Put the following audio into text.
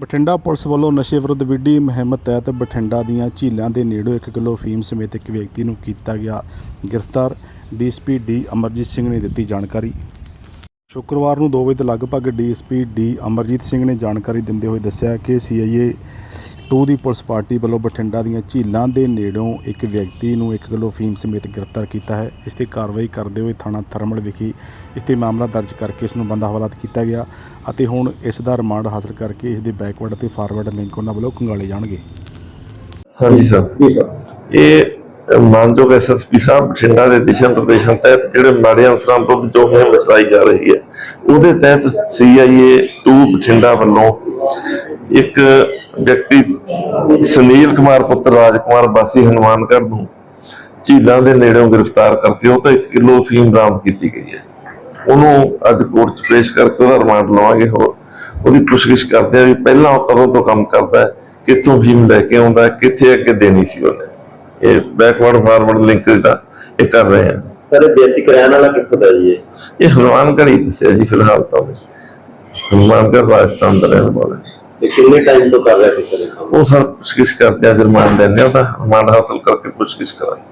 Bathinda police ਵੱਲੋਂ ਨਸ਼ੇ ਵਿਰੁੱਧ ਵਿੱਢੀ ਮੁਹਿੰਮ ਤਹਿਤ ਬਠਿੰਡਾ ਦੀਆਂ ਝੀਲਾਂ ਦੇ ਨੇੜੇ 1 ਕਿਲੋ ਫੀਮ ਸਮੇਤ ਇੱਕ ਵਿਅਕਤੀ ਨੂੰ ਕੀਤਾ ਗਿਆ ਗ੍ਰਿਫਤਾਰ। ਡੀਐਸਪੀ ਡੀ ਅਮਰਜੀਤ ਸਿੰਘ ਨੇ ਦਿੱਤੀ ਜਾਣਕਾਰੀ। ਸ਼ੁੱਕਰਵਾਰ ਨੂੰ 2 ਵਜੇ ਦੇ ਲਗਭਗ ਡੀਐਸਪੀ ਡੀ ਅਮਰਜੀਤ ਸਿੰਘ ਨੇ ਜਾਣਕਾਰੀ ਦਿੰਦੇ ਹੋਏ ਦੱਸਿਆ ਕਿ ਸੀਆਈਏ 2 ਦੀ ਪੁਲਿਸ ਪਾਰਟੀ ਵੱਲੋਂ ਬਠਿੰਡਾ ਦੀਆਂ ਝੀਲਾਂ ਦੇ ਨੇੜਿਓਂ ਇੱਕ ਵਿਅਕਤੀ ਨੂੰ 1 ਕਿਲੋ ਫੀਮ ਸਮੇਤ ਗ੍ਰਿਫਤਾਰ ਕੀਤਾ ਹੈ। ਇਸ ਤੇ ਕਾਰਵਾਈ ਕਰਦੇ ਹੋਏ ਥਾਣਾ ਥਰਮਲ ਵਿਖੇ ਇਸ ਤੇ ਮਾਮਲਾ ਦਰਜ ਕਰਕੇ ਇਸ ਨੂੰ ਬੰਦਾ ਹਵਾਲਾਤ ਕੀਤਾ ਗਿਆ ਅਤੇ ਹੁਣ ਇਸ ਦਾ ਰਿਮਾਂਡ ਹਾਸਲ ਕਰਕੇ ਇਸ ਦੇ ਬੈਕਵਰਡ ਅਤੇ ਫਾਰਵਰਡ ਲਿੰਕ ਉਹਨਾਂ ਵੱਲੋਂ ਖੰਗਾਲੇ ਜਾਣਗੇ। ਹਾਂਜੀ ਸਰ। ਜੀ ਸਰ। ਇਹ ਮਾਨਯੋਗ ਐਸਐਸਪੀ ਸਾਹਿਬ ਬਠਿੰਡਾ ਦੇ ਦਿਸ਼ਾ ਨਿਰਦੇਸ਼ਾਂ ਤਹਿਤ ਜਿਹੜੇ ਮਾੜੇ ਅਨਸਰਾਂ ਵਿਰੁੱਧ ਜੋ ਮੁਹਿੰਮ ਚਲਾਈ ਜਾ ਰਹੀ ਹੈ ਉਹਦੇ ਤਹਿਤ ਸੀਆਈਏ 2 ਬਠਿੰਡਾ ਵੱਲੋਂ ਇੱਕ ਵਿਅਕਤੀ ਸੁਨੀਲ ਕੁਮਾਰ ਪੁੱਤਰ ਰਾਜਕੁਮਾਰ ਵਾਸੀ ਹਨੂਮਾਨਗੜ੍ਹ ਨੂੰ ਝੀਲਾਂ ਦੇ ਨੇੜਿਓਂ ਗ੍ਰਿਫਤਾਰ ਕਰਕੇ ਉਹ ਤੋਂ 1 ਕਿਲੋ ਫੀਮ ਬਰਾਮਦ ਕੀਤੀ ਗਈ ਹੈ। ਉਹਨੂੰ ਅੱਜ ਕੋਰਟ 'ਚ ਪੇਸ਼ ਕਰਕੇ ਉਹਦਾ ਰਿਮਾਂਡ ਲਵਾਂਗੇ। ਹੋਰ ਉਹਦੀ ਪੁੱਛਗਿੱਛ ਕਰਦੇ ਆ ਵੀ ਪਹਿਲਾਂ ਉਹ ਕਦੋਂ ਤੋਂ ਕੰਮ ਕਰਦਾ ਹੈ ਕਿੱਥੋਂ ਫੀਮ ਲੈ ਕੇ ਆਉਂਦਾ ਹੈ, ਕਿੱਥੇ ਅੱਗੇ ਦੇਣੀ ਸੀ ਉਹਨੇ। ਇਹ ਬੈਕਵਰਡ ਫਾਰਵਰਡ ਲਿੰਕ ਦਾ ਇਹ ਕਰ ਰਹੇ ਹਾਂ। ਸਰ ਇਹ ਬੇਸਿਕ ਰਹਿਣ ਵਾਲਾ ਕਿੱਥੋਂ ਦਾ ਜੀ ਇਹ? ਹਨੂਮਾਨਗੜ੍ਹ ਹੀ ਦੱਸਿਆ ਜੀ ਫਿਲਹਾਲ ਤਾਂ ਹਨੂਮਾਨਗੜ੍ਹ ਰਾਜਸਥਾਨ ਦਾ ਰਹਿਣ ਵਾਲਾ। ਹੈ। ਕਿੰਨੇ ਟਾਈਮ ਤੋਂ ਕਰ ਰਿਹਾ ਸੀ ਉਹ ਸਰ ਪੁੱਛਗਿੱਛ ਕਰਦੇ ਆ ਜਰਮਾਨ ਆ ਉਹਦਾ ਰਿਮਾਂਡ ਹਾਸਲ ਕਰਕੇ ਪੁੱਛਗਿੱਛ ਕਰਾਂਗੇ